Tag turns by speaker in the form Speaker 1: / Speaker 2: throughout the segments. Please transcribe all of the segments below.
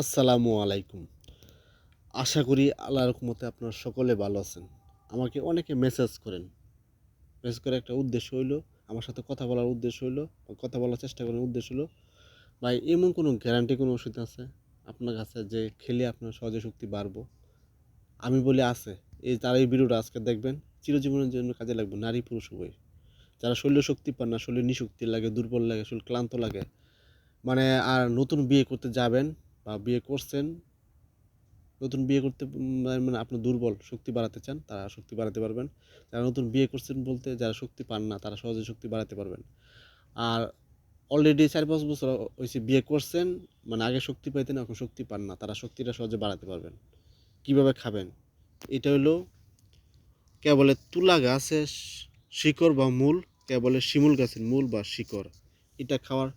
Speaker 1: আসসালামু আলাইকুম। আশা করি আল্লাহর রহমতে আপনারা সকলে ভালো আছেন। আমাকে অনেকে মেসেজ করেন। মেসেজ করে একটা উদ্দেশ্য হইল, আমার সাথে কথা বলার উদ্দেশ্য হইল, কথা বলার চেষ্টা করার উদ্দেশ্য হলো ভাই, এমন কোনো গ্যারান্টি কোনো ওষুধ আছে আপনার কাছে যে খেলে আপনার সহজে শক্তি বাড়বো? আমি বলি আছে। এই তার এই ভিডিওটা আজকে দেখবেন, চিরজীবনের জন্য কাজে লাগবে নারী পুরুষ উভয়। যারা শরীরে শক্তি পান না, শরীরে নিশক্তি লাগে, দুর্বল লাগে, শরীর ক্লান্ত লাগে মানে আর নতুন বিয়ে করতে যাবেন বা বিয়ে করছেন, নতুন বিয়ে করতে মানে আপনি দুর্বল, শক্তি বাড়াতে চান, তারা শক্তি বাড়াতে পারবেন। যারা নতুন বিয়ে করছেন বলতে, যারা শক্তি পান না, তারা সহজে শক্তি বাড়াতে পারবেন। আর অলরেডি চার পাঁচ বছর হয়েছে বিয়ে করছেন মানে আগে শক্তি পাইতেন, এখন শক্তি পান না, তারা শক্তিটা সহজে বাড়াতে পারবেন। কীভাবে খাবেন? এটা হলো কেবলে তুলা গাছের শিকড় বা মূল, কেবলে শিমুল গাছের মূল বা শিকড়, এটা খাওয়ার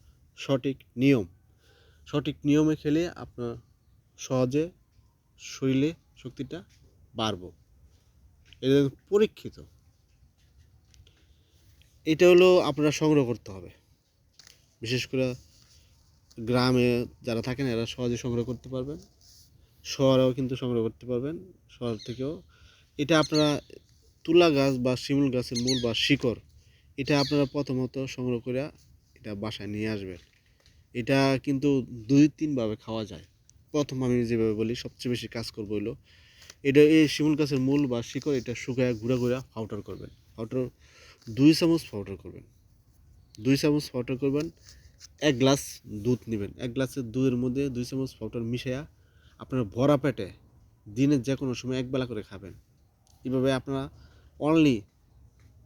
Speaker 1: সঠিক নিয়ম। সঠিক নিয়মে খেলে আপনার সহজে শরীরে শক্তিটা বাড়ব। এটা পরীক্ষিত। এটা হলো আপনারা সংগ্রহ করতে হবে। বিশেষ করে গ্রামে যারা থাকেন, এরা সহজে সংগ্রহ করতে পারবেন। শহরেও কিন্তু সংগ্রহ করতে পারবেন। শহর থেকেও। এটা আপনারা তুলা গাছ বা শিমুল গাছের মূল বা শিকড়, এটা আপনারা প্রথমত সংগ্রহ করে এটা বাসায় নিয়ে আসবেন। এটা কিন্তু দুই তিনভাবে খাওয়া যায়। প্রথম আমি যেভাবে বলি, সবচেয়ে বেশি কাজ করব হলো এটা এই শিমুল গাছের মূল বা শিকড়, এটা শুকায় গুঁড়া গুঁড়া পাউডার করবেন। পাউডার দুই চামচ পাউডার করবেন। দুই চামচ পাউডার করবেন, এক গ্লাস দুধ নেবেন। এক গ্লাসের দুধের মধ্যে দুই চামচ পাউডার মিশাইয়া আপনার ভরা পেটে দিনের যে কোনো সময় একবেলা করে খাবেন। এভাবে আপনারা অনলি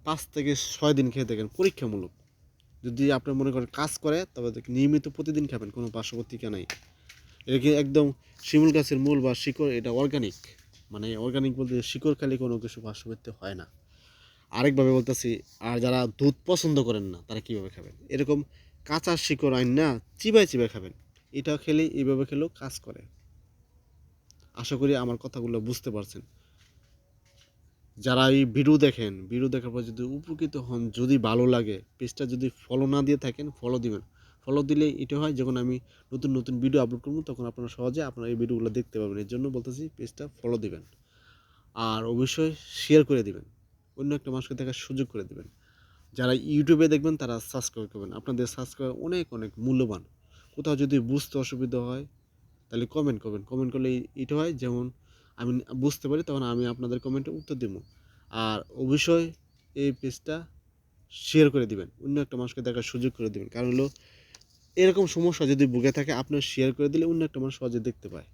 Speaker 1: পাঁচ থেকে ছয় দিন খেয়ে থাকেন, পরীক্ষামূলক। যদি আপনি মনে করেন কাজ করে, তবে নিয়মিত প্রতিদিন খাবেন, কোনো পার্শ্ববর্তীকা নাই। এটা কি একদম শিমুল গাছের মূল বা শিকড়, এটা অর্গানিক মানে অর্গানিক বলতে শিকড় খালি কোনো কিছু পার্শ্ববর্তী হয় না। আরেকভাবে বলতেছি, আর যারা দুধ পছন্দ করেন না, তারা কীভাবে খাবেন? এরকম কাঁচা শিকড় আইন না চিবাই চিবাই খাবেন। এটা খেলে এইভাবে খেলেও কাজ করে। আশা করি আমার কথাগুলো বুঝতে পারছেন। যারা এই ভিডিও দেখেন, ভিডিও দেখার পর যদি উপকৃত হন, যদি ভালো লাগে, পেজটা যদি ফলো না দিয়ে থাকেন ফলো দিবেন। ফলো দিলে এটা হয় যখন আমি নতুন নতুন ভিডিও আপলোড করব, তখন আপনারা সহজে আপনারা এই ভিডিওগুলো দেখতে পাবেন। এর জন্য বলতেছি, পেজটা ফলো দিবেন। আর অবশ্যই শেয়ার করে দিবেন। অন্য একটা মানুষকে দেখার সুযোগ করে দিবেন। যারা ইউটিউবে দেখবেন, তারা সাবস্ক্রাইব করবেন। আপনাদের সাবস্ক্রাইব অনেক অনেক মূল্যবান। কোথাও যদি বুঝতে অসুবিধা হয়, তাহলে কমেন্ট করবেন। কমেন্ট করলে এটা হয়, যেমন আমি বুঝতে পারি, তখন আমি আপনাদের কমেন্টে উত্তর দেবো। আর অবশ্যই এই পেজটা শেয়ার করে দিবেন। অন্য একটা মানুষকে দেখার সুযোগ করে দিবেন। কারণ হলো, এরকম সমস্যা যদি বুকে থাকে, আপনার শেয়ার করে দিলে অন্য একটা মানুষ সহজে দেখতে পায়।